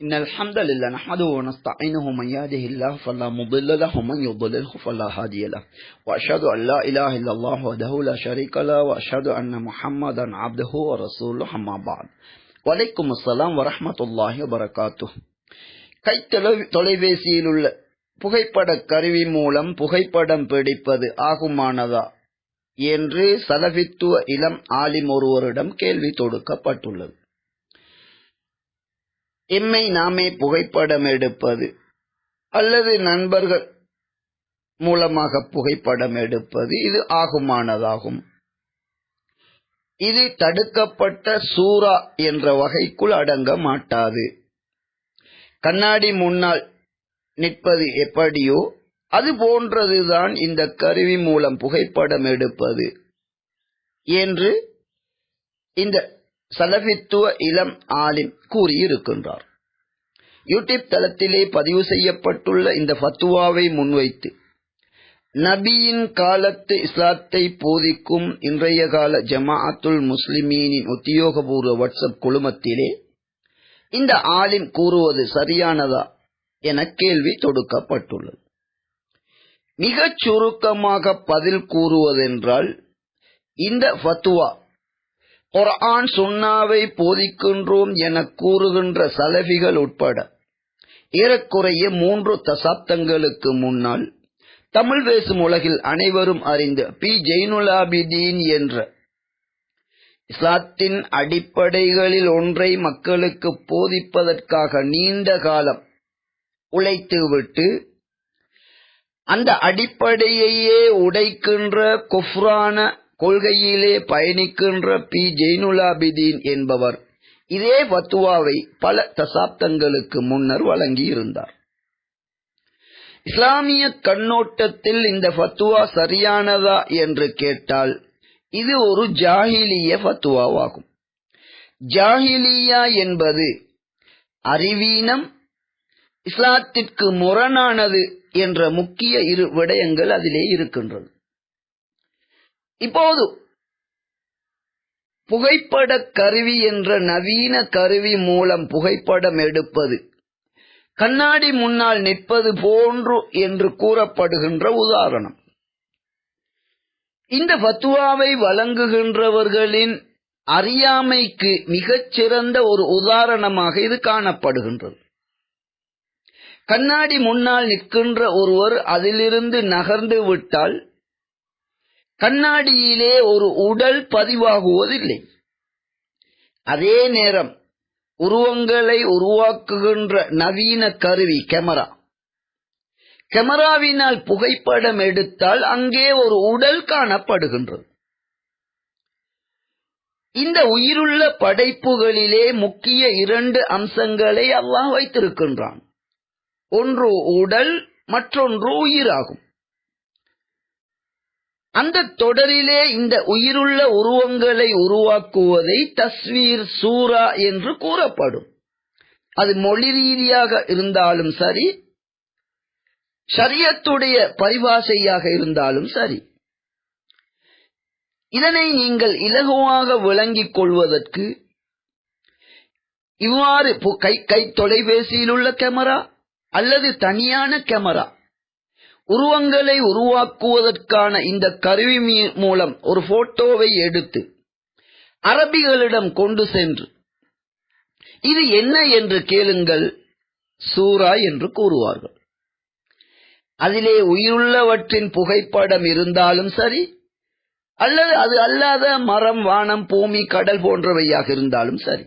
إن الحمد لله نحمده ونستعينه من يهده الله فلا مضل له ومن يضلله فلا هادي له وأشهد أن لا إله إلا الله وحده لا شريك له وأشهد أن محمدا عبده ورسوله أما بعد வலைக்கும் அஸ்லாம் வரமத்துல்லாஹி வரகாத்து கை தொலைபேசியில் உள்ள புகைப்பட கருவி மூலம் புகைப்படம் பிடிப்பது ஆகுமானதா என்று சலபித்துவ இளம் ஆலிம் ஒருவரிடம் கேள்வி தொடுக்கப்பட்டுள்ளது எம்மை நாமே புகைப்படம் எடுப்பது. அல்லது நண்பர்கள் மூலமாக புகைப்படம் எடுப்பது. இது ஆகுமானதாகும். இது தடுக்கப்பட்ட சூரா என்ற வகைக்குள் அடங்க மாட்டாது. கண்ணாடி முன்னால் நிற்பது எப்படியோ அது போன்றதுதான் இந்த கருவி மூலம் புகைப்படம் எடுப்பது. என்று இந்த சலபித்துவ இளம் ஆலிம் கூறியிருக்கின்றார். யூடியூப் தளத்திலே பதிவு செய்யப்பட்டுள்ள இந்த ஃபத்துவாவை முன்வைத்து நபியின் காலத்து இஸ்லாத்தை போதிக்கும் இன்றைய கால ஜமாஅத்துல் முஸ்லிமீனின் உத்தியோகபூர்வ வாட்ஸ்அப் குழுமத்திலே இந்த ஆலிம் கூறுவது சரியானதா என கேள்வி தொடுக்கப்பட்டுள்ளது. மிகச் சுருக்கமாக பதில் கூறுவதென்றால் இந்த ஃபத்துவா குர்ஆன் சுண்ணாவை போதிக்கின்றோம் என கூறுகின்ற சலபிகள் உட்பட ஏறக்குறைய மூன்று தசாப்தங்களுக்கு முன்னால் தமிழ் பேசும் உலகில் அனைவரும் அறிந்த பி. ஜெயினுலாபிதீன் என்ற இஸ்லாத்தின் அடிப்படைகளில் ஒன்றை மக்களுக்கு போதிப்பதற்காக நீண்ட காலம் உழைத்துவிட்டு அந்த அடிப்படையையே உடைக்கின்ற குஃப்ரான கொள்கையிலே பயணிக்கின்ற பி. ஜெயினுலாபிதீன் என்பவர் இதே பத்துவாவை பல தசாப்தங்களுக்கு முன்னர் வழங்கியிருந்தார். இஸ்லாமிய கண்ணோட்டத்தில் இந்த ஃபத்துவா சரியானதா என்று கேட்டால் இது ஒரு ஜாகிலிய ஃபத்துவாவாகும். ஜாகிலியா என்பது அறிவீனம் இஸ்லாத்திற்கு முரணானது என்ற முக்கிய இரு விடயங்கள் அதிலே இருக்கின்றது. இப்போது புகைப்பட கருவி என்ற நவீன கருவி மூலம் புகைப்படம் எடுப்பது கண்ணாடி முன்னால் நிற்பது போன்று என்று கூறப்படுகின்ற உதாரணம். இந்த பத்துவாவை வழங்குகின்றவர்களின் அறியாமைக்கு மிகச்சிறந்த ஒரு உதாரணமாக இது காணப்படுகின்றது. கண்ணாடி முன்னால் நிற்கின்ற ஒருவர் அதிலிருந்து நகர்ந்து விட்டால் கண்ணாடியிலே ஒரு உடல் பதிவாகுவதில்லை. அதே நேரம் உருவங்களை உருவாக்குகின்ற நவீன கருவி கேமரா. கேமராவினால் புகைப்படம் எடுத்தால் அங்கே ஒரு உடல் காணப்படுகின்றது. இந்த உயிருள்ள படைப்புகளிலே முக்கிய இரண்டு அம்சங்களை அல்லாஹ் வைத்திருக்கின்றான். ஒன்று உடல் மற்றொன்று உயிராகும். அந்த தொடரிலே இந்த உயிருள்ள உருவங்களை உருவாக்குவதை தஸ்வீர் சூரா என்று கூறப்படும். அது மொழி ரீதியாக இருந்தாலும் சரி ஷரியத்துடைய பரிபாஷையாக இருந்தாலும் சரி. இதனை நீங்கள் இலகுவாக விளங்கிக் கொள்வதற்கு இவ்வாறு பு- கை கை தொலைபேசியில் உள்ள கேமரா அல்லது தனியான கேமரா உருவங்களை உருவாக்குவதற்கான இந்த கருவி மூலம் ஒரு போட்டோவை எடுத்து அரபிகளிடம் கொண்டு சென்று இது என்ன என்று கேளுங்கள் சூரா என்று கூறுவார்கள். அதிலே உயிருள்ளவற்றின் புகைப்படம் இருந்தாலும் சரி அல்லது அது அல்லாத மரம் வானம் பூமி கடல் போன்றவையாக இருந்தாலும் சரி.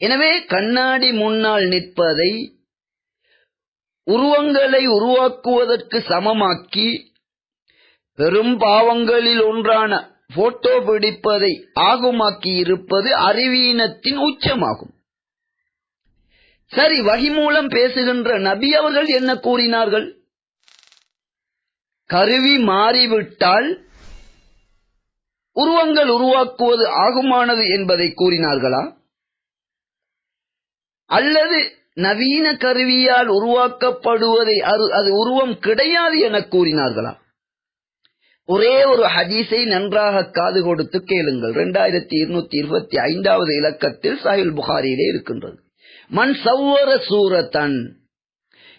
எனவே கண்ணாடி முன்னால் நிற்பதை உருவங்களை உருவாக்குவதற்கு சமமாக்கி பெரும் பாவங்களில் ஒன்றான போட்டோ பிடிப்பதை ஆகுமாக்கி இருப்பது அறிவீனத்தின் உச்சமாகும். சரி வகி மூலம் பேசுகின்ற நபி அவர்கள் என்ன கூறினார்கள்? கருவி மாறிவிட்டால் உருவங்கள் உருவாக்குவது ஆகுமானது என்பதை கூறினார்களா? அல்லது நவீன கருவியால் உருவாக்கப்படுவதை அது- அது உருவம் கிடையாது என கூறினார்களாம் ஒரே ஒரு ஹதீஸை நன்றாக காது கொடுத்து கேளுங்கள். இரண்டாயிரத்தி இருநூத்தி இருபத்தி ஐந்தாவது இலக்கத்தில் சாஹில் புகாரியிலே இருக்கின்றது. மண் சவ்வர சூரத்தன்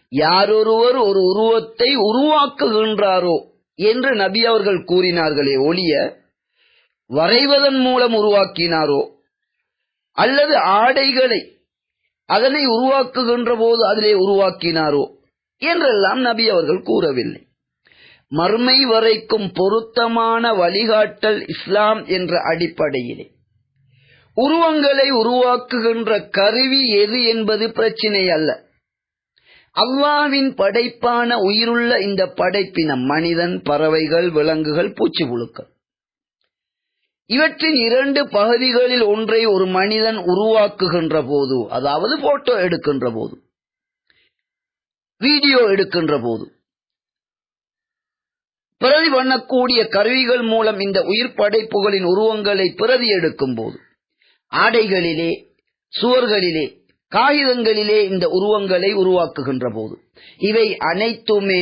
யாரொருவர் ஒரு உருவத்தை உருவாக்குகின்றாரோ? என்று நபி அவர்கள் கூறினார்களே ஒளிய வரைவதன் மூலம் உருவாக்கினாரோ? அல்லது ஆடைகளை அதனை உருவாக்குகின்ற போது அதிலே உருவாக்கினாரோ என்றெல்லாம் நபி அவர்கள் கூறவில்லை. மறுமை வரைக்கும் பொருத்தமான வழிகாட்டல் இஸ்லாம் என்ற அடிப்படையிலே. உருவங்களை உருவாக்குகின்ற கருவி எது என்பது பிரச்சினை அல்ல. அல்லாவின் படைப்பான உயிருள்ள இந்த படைப்பினம் மனிதன் பறவைகள் விலங்குகள் பூச்சி புழுக்கள். இவற்றின் இரண்டு பகுதிகளில் ஒன்றை ஒரு மனிதன் உருவாக்குகின்ற போது அதாவது போட்டோ எடுக்கின்ற போது வீடியோ எடுக்கின்ற போது பிரதி பண்ணக்கூடிய கருவிகள் மூலம் இந்த உயிர் படைப்புகளின் உருவங்களை பிரதி எடுக்கும் போது ஆடைகளிலே சுவர்களிலே காகிதங்களிலே இந்த உருவங்களை உருவாக்குகின்ற போது இவை அனைத்துமே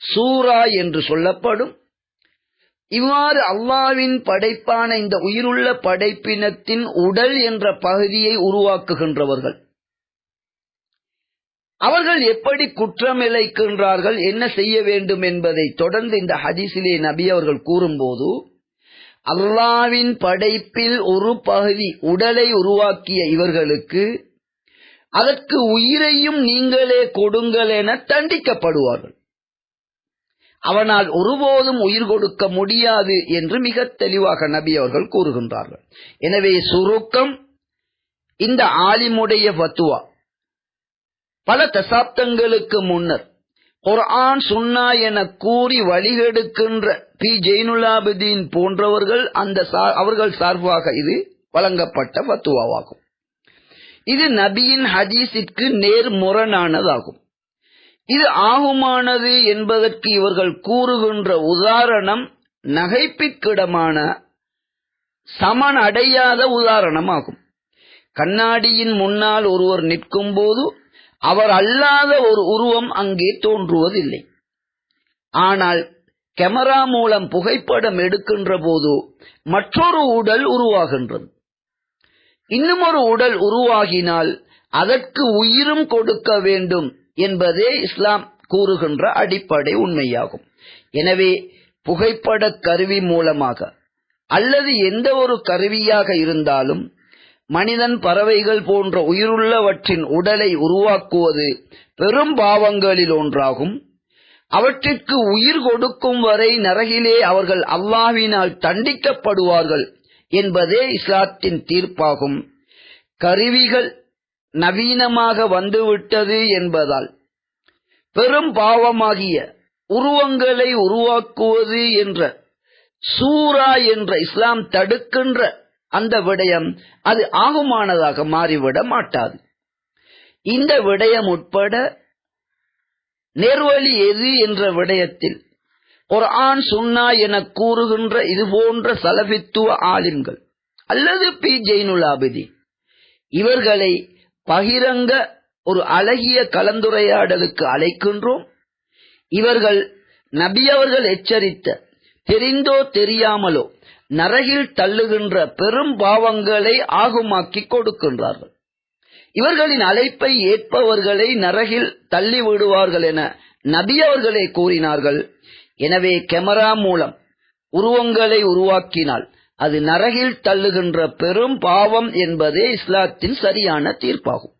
சூரா என்று சொல்லப்படும் இவ்வாறு அல்லாவின் படைப்பான இந்த உயிருள்ள படைப்பினத்தின் உடல் என்ற பகுதியை உருவாக்குகின்றவர்கள். அவர்கள் எப்படி குற்றம் இழைக்கின்றார்கள் என்ன செய்ய வேண்டும் என்பதை தொடர்ந்து இந்த ஹதீஸிலே நபி அவர்கள் கூறும்போது அல்லாவின் படைப்பில் ஒரு பகுதி உடலை உருவாக்கிய இவர்களுக்கு அதற்கு உயிரையும் நீங்களே கொடுங்கள் என தண்டிக்கப்படுவார்கள். அவனால் ஒருபோதும் உயிர் கொடுக்க முடியாது என்று மிக தெளிவாக நபி அவர்கள் கூறுகின்றார்கள். எனவே சுருக்கம் இந்த ஆலிமுடைய பத்துவா பல தசாப்தங்களுக்கு முன்னர் குர்ஆன் சுன்னா என கூறி வழிகெடுக்கின்ற பி. ஜெயினுலாபுதீன் போன்றவர்கள் அந்த அவர்கள் சார்பாக இது வழங்கப்பட்ட பத்துவாவாகும் இது நபியின் ஹதீஸிற்கு நேர்முரணானதாகும். இது ஆகுமானது என்பதற்கு இவர்கள் கூறுகின்ற உதாரணம் நகைப்பிற்கிடமான சமன் அடையாத உதாரணமாகும். கண்ணாடியின் முன்னால் ஒருவர் நிற்கும் போது அவர் அல்லாத ஒரு உருவம் அங்கே தோன்றுவதில்லை. ஆனால் கேமரா மூலம் புகைப்படம் எடுக்கின்ற போது மற்றொரு உடல் உருவாகின்றது. இன்னும் ஒரு உடல் உருவாகினால் அதற்கு உயிரும் கொடுக்க வேண்டும் என்பதே இஸ்லாம் கூறுகின்ற அடிப்படை உண்மையாகும். எனவே புகைப்பட கருவி மூலமாக அல்லது எந்த ஒரு கருவியாக இருந்தாலும் மனிதன் பறவைகள் போன்ற உயிருள்ளவற்றின் உடலை உருவாக்குவது பெரும் பாவங்களில் ஒன்றாகும். அவற்றிற்கு உயிர் கொடுக்கும் வரை நரகிலே அவர்கள் அல்லாவினால் தண்டிக்கப்படுவார்கள் என்பதே இஸ்லாத்தின் தீர்ப்பாகும். கருவிகள் நவீனமாக வந்துவிட்டது என்பதால் பெரும் பாவமாகிய உருவங்களை உருவாக்குவது என்ற சூரா என்ற இஸ்லாம் தடுக்கின்ற அந்த விடயம் அது ஆகுமானதாக மாறிவிட மாட்டாது. இந்த விடயம் உட்பட நேர்வழி எது என்ற விடயத்தில் குர்ஆன் சுன்னா என கூறுகின்ற இது போன்ற சலபித்துவ ஆலிம்கள் அல்லது பி ஜெயினுலாபிதி இவர்களை பகிரங்க ஒரு அழகிய கலந்துரையாடலுக்கு அழைக்கின்றோம். இவர்கள் நபி அவர்கள் எச்சரித்த தெரிந்தோ தெரியாமலோ நரகில் தள்ளுகின்ற பெரும் பாவங்களை ஆகுமாக்கி கொடுக்கின்றார்கள். இவர்களின் அழைப்பை ஏற்பவர்களை நரகில் தள்ளி விடுவார்கள் என நபி அவர்களே கூறினார்கள். எனவே கெமரா மூலம் உருவங்களை உருவாக்கினால் அது நரகில் தள்ளுகின்ற பெரும் பாவம் என்பதே இஸ்லாத்தின் சரியான தீர்ப்பாகும்.